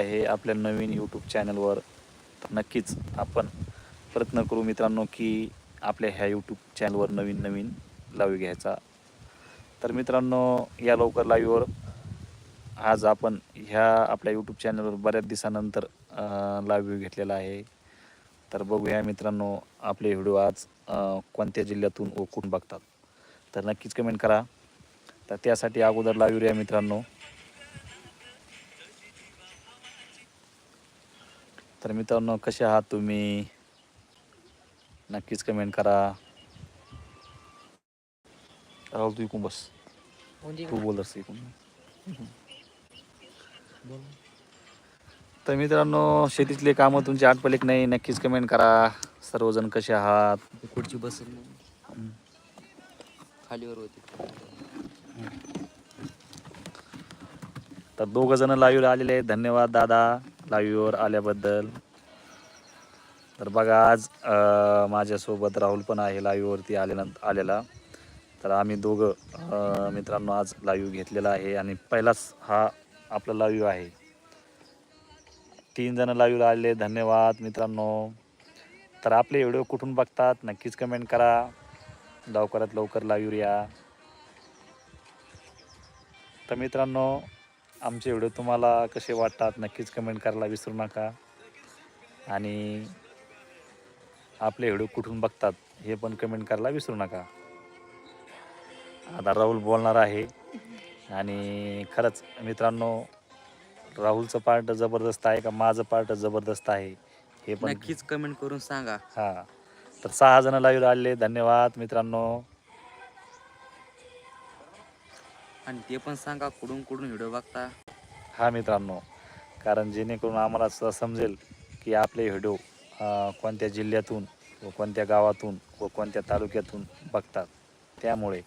आहे आपल्या नवीन यूट्यूब चॅनलवर तर नक्कीच आपण प्रयत्न करू मित्रांनो की आपल्या ह्या यूट्यूब चॅनलवर नवीन नवीन लाईव्ह घ्यायचा. तर मित्रांनो या लवकर लाईव्हवर आज आपण ह्या आपल्या यूट्यूब चॅनलवर बऱ्याच दिवसानंतर लाईव्ह घेतलेला आहे. तर बघूया मित्रांनो आपले व्हिडिओ आज कोणत्या जिल्ह्यातून ओकून बघतात. तर नक्कीच कमेंट करा. तर त्यासाठी अगोदर लाईव्ह या मित्रांनो. तर मित्रांनो कसे आहात तुम्ही? नक्कीच कमेंट करा. राहुल तू इकून बस. तू बोलस इकून तर मित्रांनो शेतीतले कामं तुमचे आठवले की नाही. नक्कीच कमेंट करा. सर्वजण कसे आहात? खुर्ची बसेल खालीवर होती तर दोघ जण लाईव्ह आलेले आहेत. धन्यवाद दादा. लाईव्हवर आल्याबद्दल. तर बघा आज माझ्यासोबत राहुल पण आहे लाईव्हवरती आल्यानंतर आलेला. तर आम्ही दोघं मित्रांनो आज लाईव्ह घेतलेला आहे. आणि पहिलाच हा आपला लाईव्ह आहे. तीन जण लाईव्ह आले धन्यवाद मित्रांनो. तर आपले व्हिडिओ कुठून बघतात नक्कीच कमेंट करा. लवकरात लवकर लाईव्ह या. तर मित्रांनो आमचे व्हिडिओ तुम्हाला कसे वाटतात नक्कीच कमेंट करायला विसरू नका. आणि आपले व्हिडिओ कुठून बघतात हे पण कमेंट करायला विसरू नका. आता राहुल बोलणार आहे. आणि खरंच मित्रांनो राहुलचं पार्ट जबरदस्त आहे का माझं पार्ट जबरदस्त आहे हे पण नक्कीच कमेंट करून सांगा. हां. तर सहा जण लाईव्ह आले धन्यवाद मित्रांनो. आणि ते पण सांगा कुठून कुठून व्हिडिओ बघता. हा मित्रांनो कारण जेणेकरून आम्हाला सुद्धा समजेल की आपले व्हिडिओ कोणत्या जिल्ह्यातून व कोणत्या गावातून व कोणत्या तालुक्यातून बघतात. त्यामुळे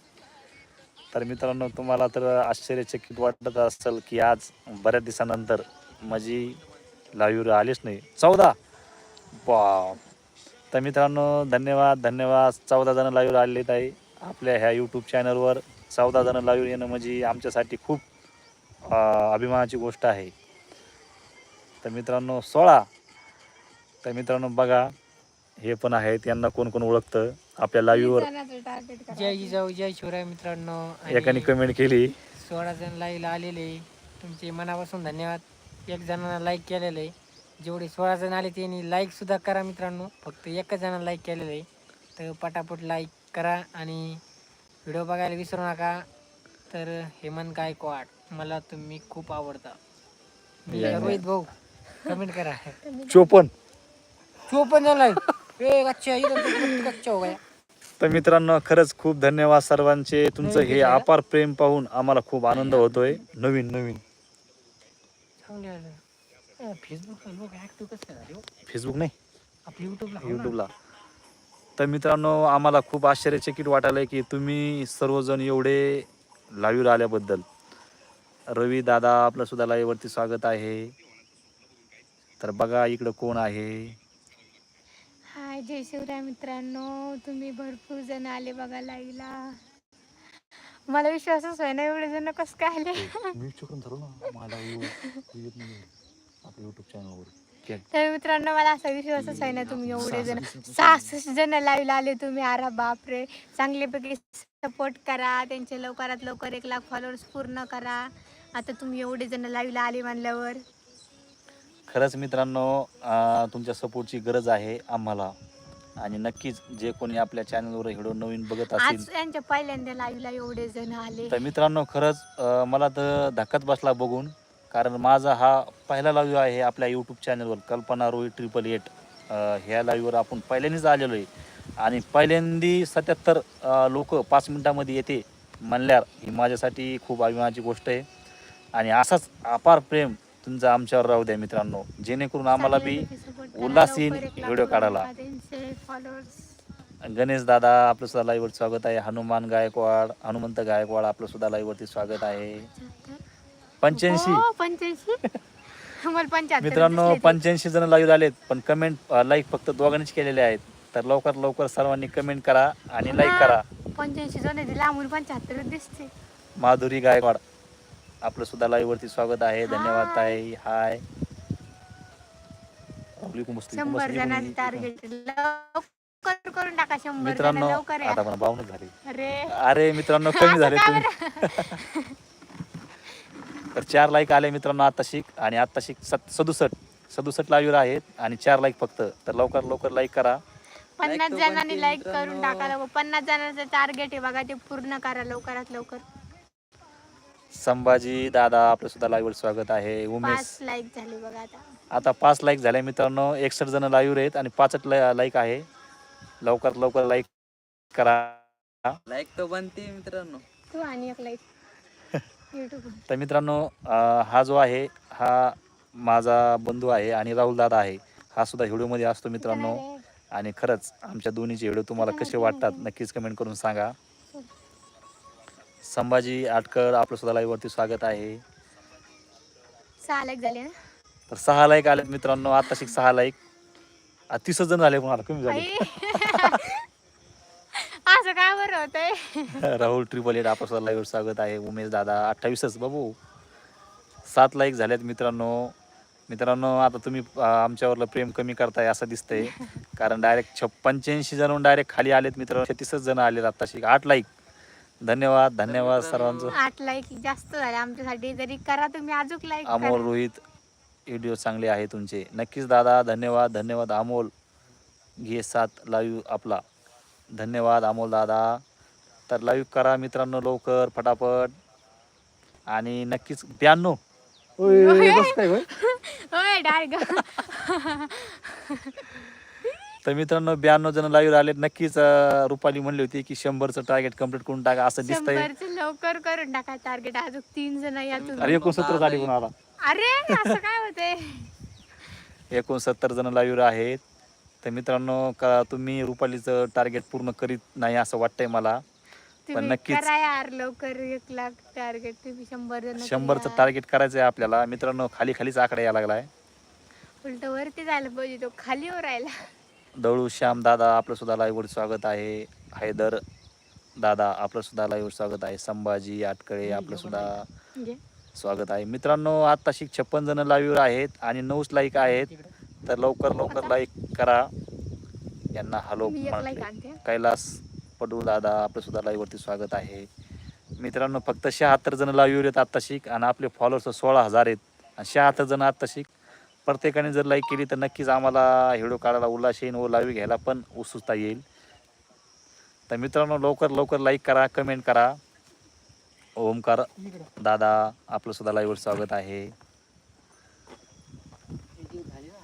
तर मित्रांनो तुम्हाला तर आश्चर्यचकित वाटत असेल की आज बऱ्याच दिवसानंतर माझी लाईव्ह आलीच नाही. चौदा! बा तर मित्रांनो धन्यवाद धन्यवाद. चौदा जण लाईव्ह आलेत आहे. आपल्या ह्या यूट्यूब चॅनलवर चौदा जण लाईव्ह येणं म्हणजे आमच्यासाठी खूप अभिमानाची गोष्ट आहे. तर मित्रांनो सोळा. तर मित्रांनो बघा हे पण आहेत. यांना कोण कोण ओळखतं? आपल्या लाईव्हवर जय जिजाऊ जय शिवराय मित्रांनो. एकाने कमेंट केली. सोळा जण लाईव्हला आलेले. तुमचे मनापासून धन्यवाद. एक जणांना लाईक केलेलं. आहे जेवढे सोळा जण आले त्यांनी लाईक सुद्धा करा मित्रांनो. फक्त एकच जणांना लाईक केलेलं. आहे तर पटापट लाईक करा आणि व्हिडिओ बघायला विसरू नका. तर हेमंत गायकवाड मला तुम्ही खूप आवडता. मी. रोहित भाऊ कमेंट करा. ए अच्छा इथं कच्चा हो गया. तर मित्रांनो खरंच खूप धन्यवाद सर्वांचे. तुमचं हे? अपार प्रेम पाहून आम्हाला खूप आनंद होतोय. नवीन नवीन. चांगले आलं. फेसबुकला लोक ॲक्टिव्ह कसं झाले हो. फेसबुक नाही. आपल्या युट्यूबला हो ना. यूट्यूबला तर मित्रांनो आम्हाला खूप आश्चर्यचकित वाटायलंय की तुम्ही सर्वजण एवढे लाईव्ह आल्याबद्दल. रवी दादा आपलं सुद्धा लाईव्हवरती स्वागत आहे. तर बघा इकडं कोण आहे. हाय जय शिवराय मित्रांनो. तुम्ही भरपूर जण आले बघा लाईव्हला. मला विश्वासच आहे ना एवढे जण कसं काय आले. मी चुकून धरू ना. मला आपल्या युट्यूब चॅनलवर तर मित्रांनो मला असा विश्वासच आहे ना तुम्ही एवढे जण सहासष्ट जण लाईव्हला आले तुम्ही. अरे बापरे. चांगल्यापैकी सपोर्ट करा. त्यांचे लवकरात लवकर एक लाख फॉलोअर्स पूर्ण करा. आता तुम्ही एवढे जण लाईव्हला आले म्हणल्यावर. खरंच मित्रांनो तुमच्या सपोर्टची गरज आहे आम्हाला. आणि नक्कीच जे कोणी आपल्या चॅनलवर व्हिडिओ नवीन बघत आज असेल यांच्या पहिल्यांदा लाईव्हला एवढे जण आले. तर मित्रांनो खरंच अं, मला तर धक्काच बसला बघून. कारण माझा हा पहिला लाईव्ह आहे आपल्या यूट्यूब चॅनलवर कल्पना रोहित ट्रिपल एट ह्या लाईव्हवर आपण पहिल्यांदाच आलेलो आहे. आणि पहिल्यांदी सत्याहत्तर लोक पाच मिनटामध्ये येते म्हणल्यावर ही माझ्यासाठी खूप अभिमानाची गोष्ट आहे. आणि असाच अपार प्रेम तुमचं आमच्यावर राहू द्या मित्रांनो. जेणेकरून आम्हाला बी चांगल्यापैकी support करा. उल्हास येईल लवकर एक लाख व्हिडिओ काढायला. गणेश दादा आपलं सुद्धा लाईव्हवर स्वागत आहे. हनुमान गायकवाड हनुमंत गायकवाड आपलं सुद्धा लाईव्हवरती स्वागत आहे. पंच्याऐंशी. हो, पंच्याऐंशी. मला पंच्याहत्तर मित्रांनो दिसले ते. पंच्याऐंशी जण लाईव्ह आलेत पण कमेंट लाईक फक्त दोघांनीच केलेले आहेत. तर लवकर लवकर सर्वांनी कमेंट करा आणि लाईक करा. पंच्याऐंशी जण आहे, ते लांबून पंच्याहत्तर दिसते. माधुरी गायकवाड आपलं सुद्धा लाईव्ह वरती स्वागत आहे धन्यवाद. ताई हाय शंभर. टार्गेट लवकर करून टाका शंभर जण मित्रांनो लवकर आता मला बावन्न झाले. अरे. अरे मित्रांनो कमी झाले तुम्ही? तर चार लाईक आले मित्रांनो आता शिक. आणि आता शिक. सत सदुसष्ट. सदुसष्ट लाईव्ह आहेत आणि चार लाईक फक्त. तर लवकर लवकर लाईक करा. पन्नास तो जणांनी लाईक मित्रांनो. करून टाका लवकर पन्नास जणांचं टार्गेट आहे बघा ते पूर्ण करा लवकरात लवकर. संभाजी दादा आपलं सुद्धा लाईव्हवर स्वागत आहे. उमेश. पाच लाईक झाले बघा आता. आता पाच लाईक झाले मित्रांनो. एकसष्ट जण लाईव्ह आहेत आणि पाचट लाईक आहे. लवकर लवकर लाईक करा. लाईक तो बनते मित्रांनो. तू आणि एक लाईक तर मित्रांनो हा जो आहे हा माझा बंधू आहे आणि राहुल दादा आहे. हा सुद्धा व्हिडिओमध्ये असतो मित्रांनो. आणि खरंच आमच्या दोन्हीचे व्हिडिओ तुम्हाला कसे वाटतात नक्कीच कमेंट करून सांगा. संभाजी आटकर आपलं सुद्धा लाईव्हवरती स्वागत आहे. सहा लाईक झाले ना? तर सहा लाईक आलेत मित्रांनो. आता शिक सहा लाईक तीसच जण झाले कोणाला? कमी झाले. असं काय बरं होतंय? राहुल ट्रिपल एट आपलं सुद्धा लाईव्हवर स्वागत आहे. उमेश दादा अठ्ठावीसच बाबू. सात लाईक झालेत मित्रांनो. मित्रांनो आता तुम्ही आमच्यावरलं प्रेम कमी करताय असं दिसतंय. कारण डायरेक्ट छप पंच्याऐंशी जण डायरेक्ट खाली आलेत मित्रांनो. छत्तीसच जण आलेत आत्ताशी. आठ लाईक धन्यवाद धन्यवाद सर्वांचं. आठ लाईक जास्त झाले आमच्यासाठी. तरी करा तुम्ही अजून लाईक अमोल रोहित व्हिडिओ चांगले आहे तुमचे. नक्कीच दादा धन्यवाद धन्यवाद अमोल. घे सात लाईव्ह आपला. धन्यवाद अमोल दादा. तर लाईव्ह करा मित्रांनो लवकर फटाफट. आणि नक्कीच ब्याण्णव. तर मित्रांनो ब्याण्णव जण लाईव्ह आले नक्कीच अं, रुपाली म्हणली होती की शंभरचं टार्गेट कंप्लीट करून टाका असं दिसतंय. शंभरचं लवकर करून टाका टार्गेट अजून तीन जण या तुम्ही. अरे एकोणसत्तर झाली कोणाला अरे असं काय होते एकोणसत्तर जण लाईव्ह आहेत. तर मित्रांनो का तुम्ही रुपालीचं टार्गेट पूर्ण करीत नाही असं वाटतंय मला. तुम्ही नक्कीच- करा यार लवकर एक लाख टार्गेट तुम्ही शंभर जण शंभरचं टार्गेट करायचं आहे आपल्याला. मित्रांनो खाली खालीच आकडा यायला लागलाय. उलट वरती जायला पाहिजे तो खाली वर राहिला. दळू श्याम दादा आपलं सुद्धा लाईव्हवर स्वागत आहे. हैदर दादा आपलं सुद्धा लाईव्हवर स्वागत आहे. संभाजी आटकळे आपलं सुद्धा स्वागत आहे. मित्रांनो आत्ताशी छप्पन जण लाईव्हवर आहेत आणि नऊच लाईक आहेत. तर लवकर लवकर लाईक करा. यांना हॅलो म्हटले. कैलास पडू दादा आपलं सुद्धा लाईव्हवरती स्वागत आहे. मित्रांनो फक्त शहात्तर जण लाईव्हवर आहेत आत्ताशिक आणि आपले फॉलोअर्स सोळा हजार आहेत. आणि शहात्तर जण आत्ताशिक प्रत्येकाने जर लाईक केली तर नक्कीच आम्हाला व्हिडिओ काढायला उल्हास येईन व लाईव्ह घ्यायला पण उत्सुकता येईल. तर मित्रांनो लवकर लवकर लाईक करा कमेंट करा. ओमकार दादा आपलं सुद्धा लाईव्हवर स्वागत आहे.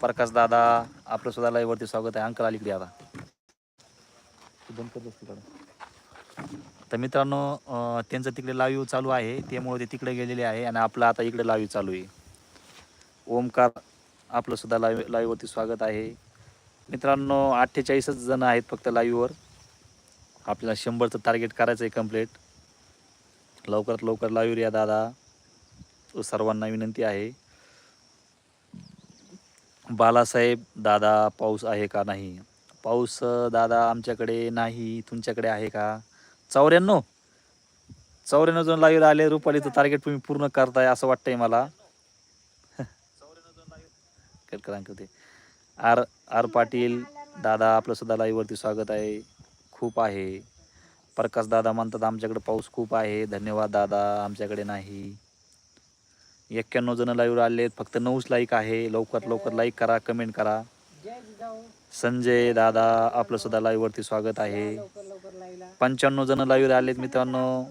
प्रकाश दादा आपलं सुद्धा लाईव्हवरती स्वागत आहे. अंकल अलीकडे आता. तर मित्रांनो त्यांचं तिकडे लाईव्ह चालू आहे. त्यामुळे ते तिकडे गेलेले आहे आणि आपलं आता इकडे लाईव्ह चालू आहे. ओमकार आपलं सुद्धा लाईव्ह लाईव्हवरती स्वागत आहे. मित्रांनो अठ्ठेचाळीसच जण आहेत फक्त लाईव्हवर. आपल्याला शंभरचं टार्गेट करायचं आहे कंप्लीट लवकरात लवकर लाईव्ह या दादा. सर्वांना विनंती आहे. बालासाहेब दादा पाऊस आहे का नाही? पाऊस दादा आमच्याकडे नाही तुमच्याकडे आहे का? चौऱ्याण्णव. चौऱ्याण्णव जण लाईव्ह आले रुपालीचं टार्गेट तुम्ही पूर्ण करताय असं वाटतंय मला. कलकलांक होते. आर आर पाटील दादा आपलं सुद्धा लाईव्हवरती स्वागत आहे. खूप आहे. प्रकाश दादा म्हणतात आमच्याकडे पाऊस खूप आहे. धन्यवाद दादा आमच्याकडे नाही. एक्क्याण्णव जण लाईव्ह आले आहेत फक्त नऊच लाईक आहे. लवकर लवकर लाईक करा कमेंट करा. संजय दादा आपलं सुद्धा लाईव्हवरती स्वागत आहे. पंच्याण्णव जण लाईव्ह आहेत मित्रांनो.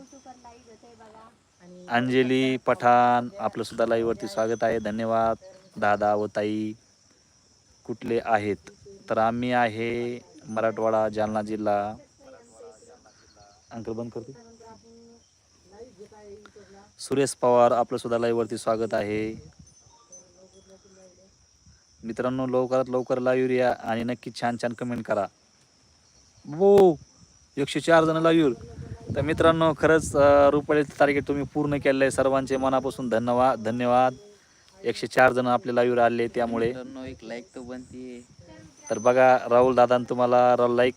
अंजली पठाण आपलं सुद्धा लाईव्हवरती स्वागत आहे. धन्यवाद. दादा व ताई कुठले आहेत? तर आम्ही आहे मराठवाडा जालना जिल्हा. अंकल बंद करतो सुरेश पवार आपलं सुद्धा लाईव्ह वरती स्वागत आहे. मित्रांनो लवकरात लवकर लाईव्ह या आणि नक्की छान छान कमेंट करा. हो एकशे चार जण लाईव्ह तर मित्रांनो खरंच रुपालीचं टार्गेट तुम्ही पूर्ण केलं आहे सर्वांचे मनापासून धन्यवाद धन्यवाद. एकशे चार जण आपले लाईव्ह आले त्यामुळे. एक लाईक तो बनते तर बघा राहुल दादा तुम्हाला लाईक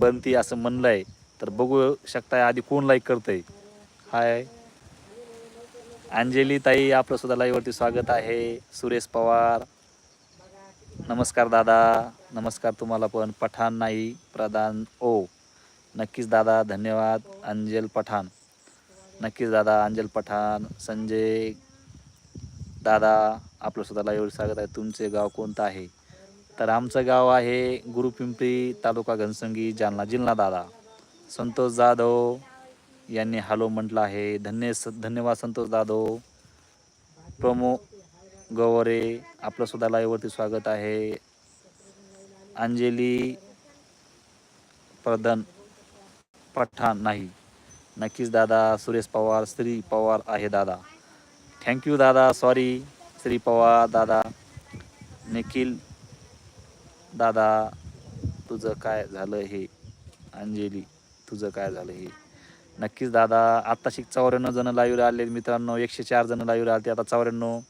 बनती असं म्हणलंय. तर बघू शकताय आधी कोण लाईक करतंय. हाय. अंजली ताई आपलं सुद्धा लाईव्हवरती स्वागत आहे. सुरेश पवार. नमस्कार दादा. नमस्कार तुम्हाला पण. पठाण नाही प्रधान ओ. नक्कीच दादा धन्यवाद. अंजल पठाण. नक्कीच दादा अंजल पठाण संजय दादा आपलं सुद्धा एवढं स्वागत आहे. तुमचे गाव कोणतं आहे? तर आमचं गाव आहे गुरुपिंपरी तालुका घनसंगी जालना जिल्हा दादा. संतोष जाधव यांनी हॅलो म्हटलं आहे. धन्य धन्यवाद संतोष जाधव प्रमो गवरे आपलं सुद्धा लाईव्हवरती स्वागत आहे. अंजली प्रधान पठाण नाही. नक्कीच दादा सुरेश पवार श्री पवार आहे दादा. थँक्यू दादा सॉरी श्री पवार दादा. निखिल दादा तुझं काय झालं हे? अंजली तुझं काय झालं हे? नक्कीच दादा आत्ताशी चौऱ्याण्णव जण लाईव्ह आले मित्रांनो एकशे चार जण लाईव्ह आले आता चौऱ्याण्णव.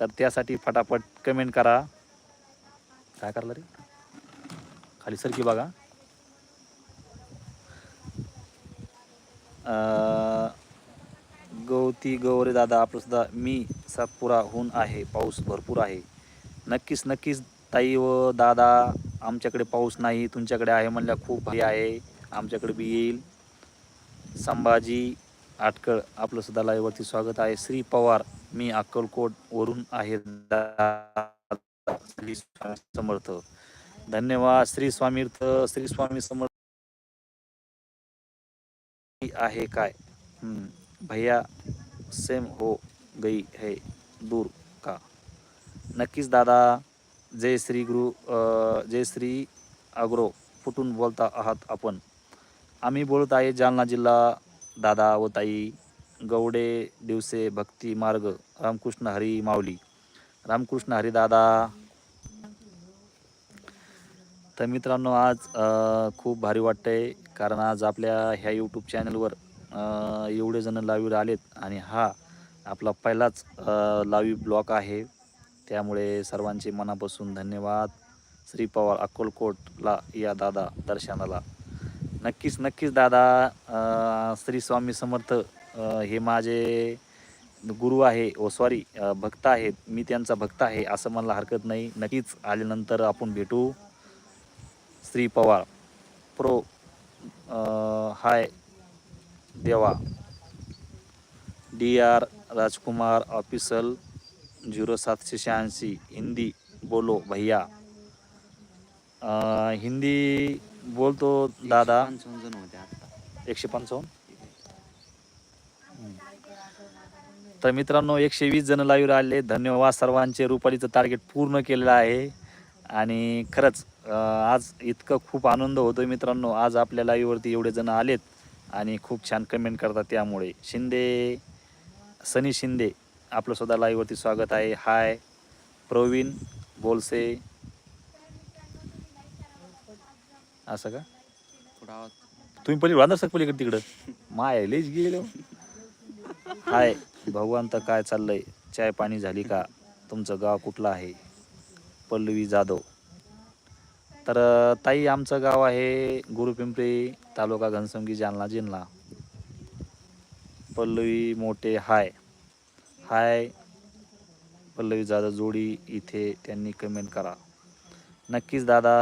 तर त्यासाठी फटाफट कमेंट करा. काय करलं रे? खाली सरकी बघा. अं, गवती गौरे दादा आपलं सुद्धा मी सातपुराहून आहे. पाऊस भरपूर आहे. नक्कीच नक्कीच ताई व दादा आमच्याकडे पाऊस नाही तुमच्याकडे आहे म्हणल्या खूप भारी आहे. आमच्याकडे बी येईल. संभाजी आटकळ आपलं सुद्धा लाईव्हवरती स्वागत आहे. श्री पवार मी अक्कलकोट वरून आहे समर्थ. धन्यवाद. श्री स्वामीर्थ श्री स्वामी समर्थ. आहे काय? हम्म, भैया सेम हो गई है. दूर का? नक्कीच दादा. जय श्री गुरु जय श्री अग्रो. फुटून बोलता आहात आपण. आम्ही बोलत आहे जालना जिल्हा दादा व ताई गवडे दिवसे भक्ती मार्ग रामकृष्ण हरी माऊली. रामकृष्ण हरी दादा. तर मित्रांनो आज खूप भारी वाटतंय कारण आज आपल्या ह्या यूट्यूब चॅनलवर एवढे जण लाईव्ह आलेत आणि हा आपला पहिलाच लाईव्ह ब्लॉक आहे. त्यामुळे सर्वांचे मनापासून धन्यवाद. श्री पवार अक्कलकोटला या दादा दर्शनाला. नक्कीच नक्कीच दादा श्री स्वामी समर्थ हे माझे गुरु आहे ओ सॉरी भक्त आहेत मी त्यांचा भक्त आहे असं मला हरकत नाही. नक्कीच आल्यानंतर आपण भेटू. श्री पवार प्रो हाय देवा. D R Rajkumar official zero सातशे शहाऐंशी हिंदी बोलो भैया. हिंदी बोलतो दादा. पंचावन्न जण होते आता एकशे पंचावन्न. तर मित्रांनो एकशे वीस जण लाईव्ह आले धन्यवाद सर्वांचे. रुपालीचं टार्गेट पूर्ण केलेलं आहे. आणि खरंच अं, आज इतकं खूप आनंद होतोय मित्रांनो. आज आपल्या लाईव्हवरती एवढे जण आलेत आणि खूप छान कमेंट करतात त्यामुळे. शिंदे सनी शिंदे आपलं सुद्धा लाईव्हवरती स्वागत आहे. हाय प्रवीण बोलसे. असं का? थोडा आवाज तुम्ही पहिले वांदा सर पलीकडे तिकडं? माय लईच गेलो. हाय भगवान तर काय चाललंय? चाय पाणी झाली का? तुमचं गाव कुठलं आहे? पल्लवी जाधव. तर ताई आमचं गाव आहे गुरुपिंपरी तालुका घनसंगी जालना जिल्हा. पल्लवी मोठे हाय. हाय पल्लवी जाधव जोडी इथे त्यांनी कमेंट करा. नक्कीच दादा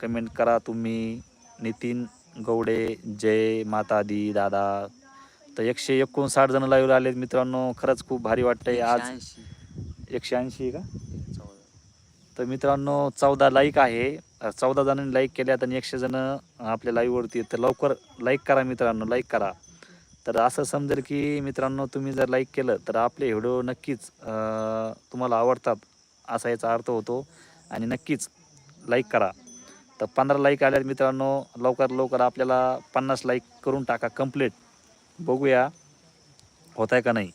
कमेंट करा तुम्ही. नितीन गवडे जय माता दी दादा. तर एकशे एकोणसाठ जण लाईव्ह आलेत मित्रांनो. खरंच खूप भारी वाटतंय. आज एकशे ऐंशी. का? चौदा. तर मित्रांनो चौदा लाईक आहे. चौदा जणांनी लाईक केल्यात आणि एकशे जण आपल्या लाईव्हवरती. तर लवकर लाईक करा मित्रांनो. लाईक करा. तर असं समजेल की मित्रांनो तुम्ही जर लाईक केलं तर आपले व्हिडिओ नक्कीच तुम्हाला आवडतात. असा याचा अर्थ होतो. आणि नक्कीच लाईक करा. तर पंधरा लाईक आल्यात मित्रांनो लवकर लवकर आपल्याला पन्नास लाईक करून टाका कंप्लीट बघूया होत आहे का नाही?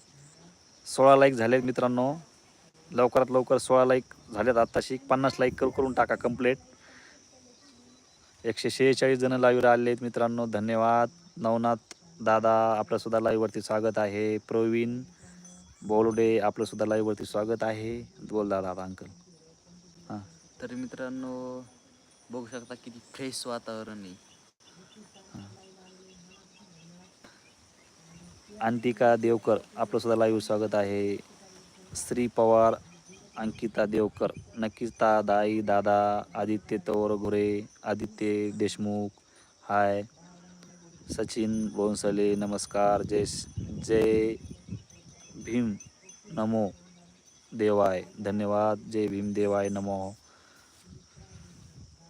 सोळा लाईक झालेत मित्रांनो लवकरात लवकर सोळा लाईक झालेत आत्ताशी. पन्नास लाईक करून टाका कंप्लीट एकशे शेहेचाळीस जण लाईव्ह आले आहेत मित्रांनो धन्यवाद. नवनाथ दादा आपलंसुद्धा लाईव्हवरती स्वागत आहे. प्रवीण बोलडे आपलंसुद्धा लाईव्हवरती स्वागत आहे. बोल दादा अंकल तर मित्रांनो बघू शकता किती फ्रेश वातावरण आहे. अंतिका देवकर आपलं सुद्धा लाईव्ह स्वागत आहे. श्री पवार अंकिता देवकर नक्कीच ता दाई दादा आदित्य तोर घोरे आदित्य देशमुख हाय. सचिन बोनसले नमस्कार जय जय भीम नमो देवाय. धन्यवाद जय भीम देवाय नमो.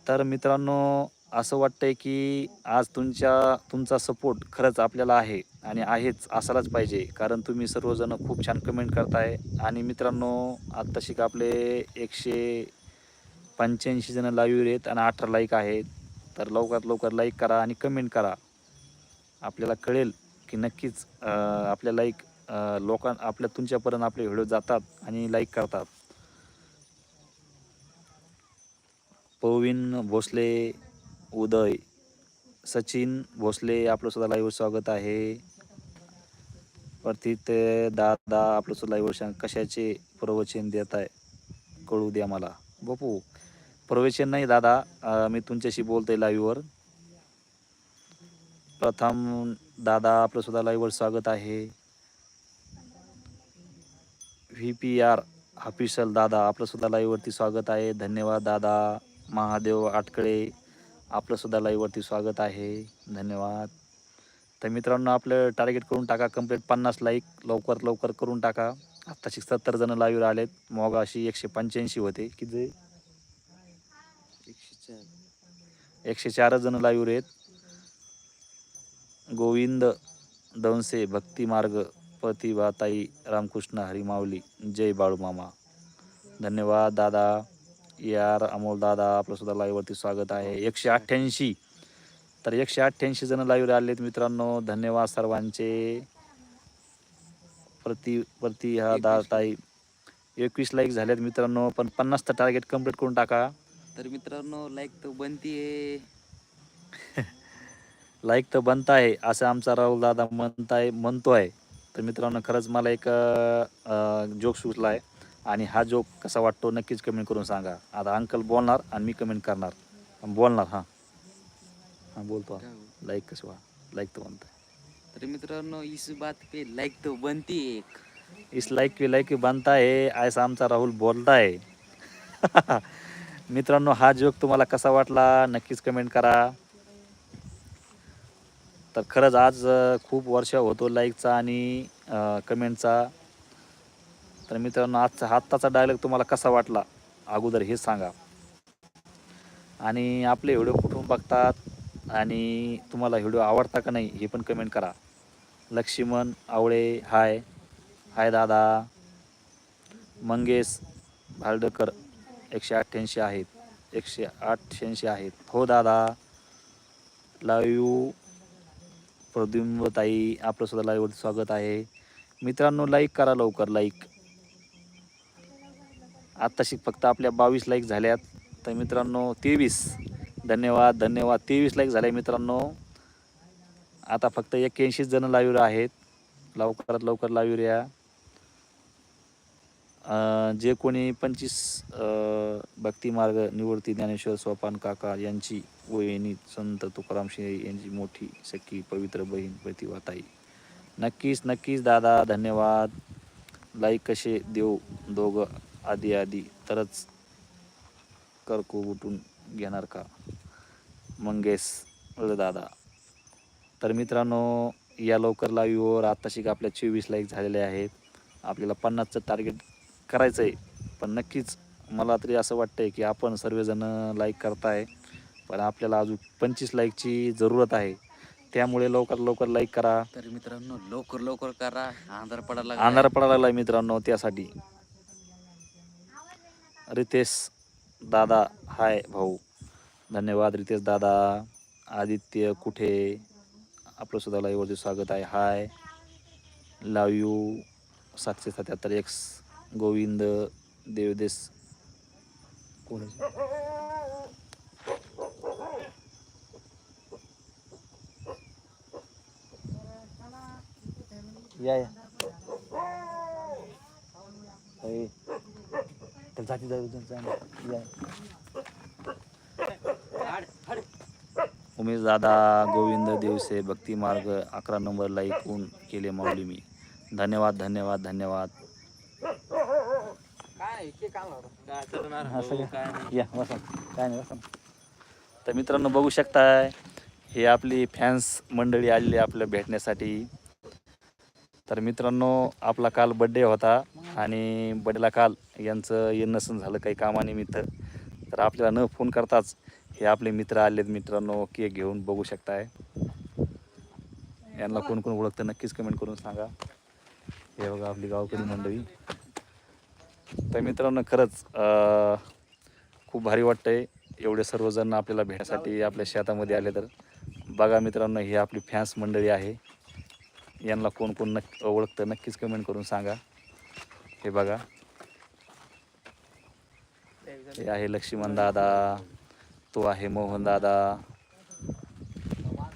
तर मित्रांनो असं वाटतंय की आज तुमच्या तुमचा सपोर्ट खरंच आपल्याला आहे आणि आहेच असायलाच पाहिजे. कारण तुम्ही सर्वजण खूप छान कमेंट करताय. आणि मित्रांनो आत्ताशी आपले एकशे पंच्याऐंशी जण लाईव्ह आहेत आणि अठरा लाईक आहेत. तर लवकरात लवकर लाईक करा आणि कमेंट करा. आपल्याला कळेल की नक्कीच आपल्या लाईक लोकां आपल्या तुमच्यापर्यंत आपले व्हिडिओ जातात आणि लाईक करतात. पवीन भोसले उदय सचिन भोसले आपलं सुद्धा लाईव्ह स्वागत आहे. प्रतीत दादा आपलं सुद्धा लाईव्ह कशाचे प्रवचन देत आहे कळू द्या मला. बापू प्रवचन नाही दादा मी तुमच्याशी बोलतोय लाईव्हवर प्रथम दादा आपलं सुद्धा लाईव्हवर स्वागत आहे. व्ही पी आर ऑफिशल दादा आपलं सुद्धा लाईव्हवरती स्वागत आहे. धन्यवाद दादा. महादेव आटकळे आपलंसुद्धा लाईव्हवरती स्वागत आहे. धन्यवाद. तर मित्रांनो आपलं टार्गेट करून टाका कंप्लीट पन्नास लाईक लवकर लवकर करून टाका. आत्ताशी सत्तर जण लाईव्ह आलेत. मग अशी एकशे पंच्याऐंशी होते. किती एकशे चार. एकशे चारच जण लाईव्ह आहेत. गोविंद दवंसे भक्ती मार्ग प्रतिभाताई रामकृष्ण हरिमावली जय बाळू मामा धन्यवाद दादा. यार अमोल दादा आपलं सुद्धा लाईव्हवरती स्वागत आहे. एकशे अठ्ठ्याऐंशी. तर एकशे अठ्ठ्याऐंशी जण लाईव्ह आलेत मित्रांनो. धन्यवाद सर्वांचे. प्रति प्रति हा दा ताई. एकवीस लाईक झालेत मित्रांनो पण पन्नासचं टार्गेट कंप्लीट करून टाका. तर मित्रांनो लाईक तो बनतीये. लाईक तर बनत आहे असं आमचा राहुल दादा म्हणताय म्हणतोय. तर मित्रांनो खरंच मला एक जोक सुचला आहे आणि हा जोक कसा वाटतो नक्कीच कमेंट करून सांगा. आता अंकल बोलणार आणि मी कमेंट करणार. बोलणार हां. हां बोलतो? लाईक कसं वा लाईक तर बनत तर मित्रांनो इस बात पे लाईक तो बनती एक. इस लाईक की लाईक बनता है ऐसा आमचा राहुल बोलताय. मित्रांनो हा जोक तुम्हाला कसा वाटला? नक्कीच कमेंट करा. तर खरंच आज खूप वर्ष होतो लाईकचा आणि कमेंटचा तर मित्रांनो आजचा आत्ताचा डायलॉग तुम्हाला कसा वाटला? अगोदर हे सांगा. आणि आपले व्हिडिओ कुठून बघतात? आणि तुम्हाला व्हिडिओ आवडता का नाही हे पण कमेंट करा. लक्ष्मण आवळे हाय. हाय दादा. मंगेश भालडकर एकशे अठ्ठ्याऐंशी आहेत. एकशे अठ्ठ्याऐंशी आहेत. हो दादा. लाईव्ह प्रद्युम्नताई आपलं सुद्धा लाईव्ह स्वागत आहे. मित्रांनो लाईक करा लवकर लाईक आत्ताशी फक्त आपल्या बावीस लाईक झाल्यात. तर मित्रांनो तेवीस. धन्यवाद धन्यवाद. तेवीस लाईक झाले मित्रांनो. आता फक्त एक्क्याऐंशीच जण लावीर आहेत. लवकरात लवकर लावीर या. जे कोणी पंचवीस भक्तिमार्ग निवृत्ती ज्ञानेश्वर सोपान काका यांची वहिनी संत तुकाराम शिंदे यांची मोठी सखी पवित्र बहीण प्रतिभाताई नक्कीच नक्कीच दादा धन्यवाद. लाईक कसे देऊ दोघं? आधी आधी. तरच करको उठून घेणार का? मंगेश दादा. तर मित्रांनो या लवकर लाईव्हवर आत्ताशी का आपल्या चोवीस लाईक झालेले आहेत. आपल्याला पन्नासचं टार्गेट करायचं आहे पण नक्कीच मला तरी असं वाटतं आहे की आपण सर्वजण लाईक करताय. पण आपल्याला अजून पंचवीस लाईकची जरूरत आहे. त्यामुळे लवकर लवकर लाईक करा. तर मित्रांनो लवकर लवकर करा. आंधार पडायला अंधार पडायला लागलाय मित्रांनो त्यासाठी. रितेश दादा हाय भाऊ. धन्यवाद रितेश दादा. आदित्य कुठे? आपलं सुद्धा लाईव्हवरती स्वागत आहे. हाय. लव यू सातशे सत्याहत्तर एक्स गोविंद देवदेस. कोण या या. अरे, त्या जाती जाऊ. उमेश दादा गोविंद देवसे भक्ती मार्ग अकरा नंबर लाईकून केले माऊली मी. धन्यवाद धन्यवाद धन्यवाद. काय असं का? या बसा. काय नाही बसा. तर मित्रांनो बघू शकताय हे आपली फॅन्स मंडळी आलेली आहे आपल्या भेटण्यासाठी. तर मित्रांनो आपला काल बड्डे होता. आणि बडीला काल यांचं येणं नसून झालं काही कामानिमित्त. तर आपल्याला न फोन करताच हे आपले मित्र आलेत मित्रांनो केक घेऊन बघू शकताय. यांना कोण कोण ओळखतं नक्कीच कमेंट करून सांगा. हे बघा आपली गावकरी मंडळी. तर मित्रांनो खरंच खूप भारी वाटतंय एवढे सर्वजण आपल्याला भेटण्यासाठी आपल्या शेतामध्ये आले तर. बघा मित्रांनो ही आपली फॅन्स मंडळी आहे. यांना कोण कोण नक्की ओळखतं नक्कीच कमेंट करून सांगा. हे बघा. हे आहे लक्ष्मण दादा. तो आहे मोहन दादा.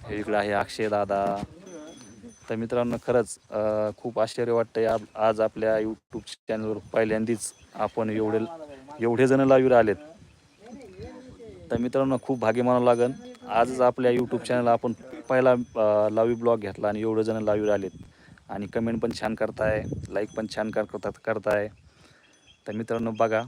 हे इकडं आहे अक्षय दादा. तर मित्रांनो खरंच खूप आश्चर्य वाटतंय. आज आज आपल्या यूट्यूब चॅनलवर पहिल्यांदाच आपण एवढे एवढे जण लाईव्ह आलेत. तर मित्रांनो खूप भाग्य मानावं लागन. आजच आपल्या यूट्यूब चॅनलला आपण पहिला लावी ब्लॉग घेतला आणि एवढे जण लाईव्ह आलेत. आणि कमेंट पण छान करताय लाईक पण छान कर करतात करताय. तर मित्रांनो बघा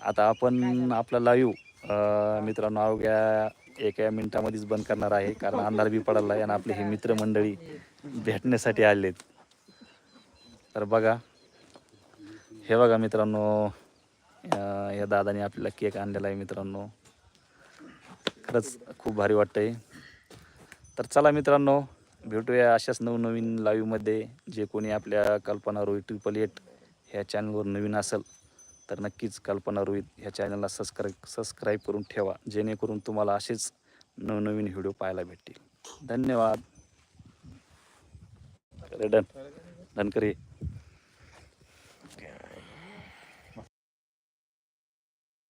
आता आपण आपला लाईव्ह मित्रांनो अवघ्या एका मिनिटामध्येच बंद करणार आहे कारण अंधार बी पडला आहे आणि आपले हे मित्रमंडळी भेटण्यासाठी आलेत. तर बघा हे बघा मित्रांनो या दादाने आपल्याला केक आणलेला आहे मित्रांनो. खरंच खूप भारी वाटतंय. तर चला मित्रांनो भेटूया अशाच नवनवीन लाईव्हमध्ये जे कोणी आपल्या कल्पना रोहित ट्रिपल एट ह्या चॅनलवर नवीन असेल तर नक्कीच कल्पना रोहित ह्या चॅनलला सबस्क्राईब सबस्क्राईब करून ठेवा. जेणेकरून तुम्हाला असेच नवनवीन व्हिडिओ पाहायला भेटतील. धन्यवाद. डन डन करे